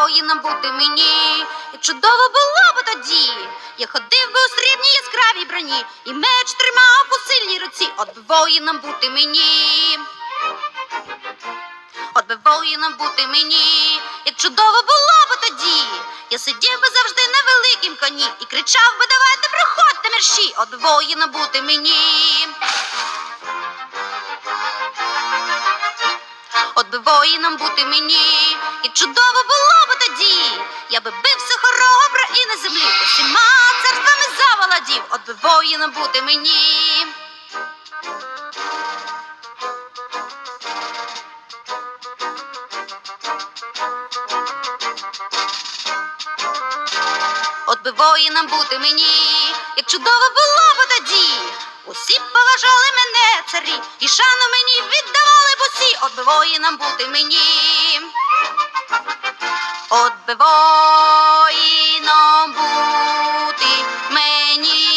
воїном бути мені. І чудово було б тоді. Я ходив би у срібній яскравій броні, і меч тримав у сильній руці. От би воїном бути мені. От би воїном бути мені, як чудово було б тоді. Я сидів би завжди на великім коні і кричав би, давайте проходьте мерщі, от би воїном бути мені. Воїном бути мені, і чудово було б тоді. Я би бився хоробро і на землі усіма царствами заволодів, от би воїном бути мені. От би воїном бути мені, як чудово було б тоді. Усі поважали мене, царі, і шану мені от воїном бути мені. От би воїном бути мені.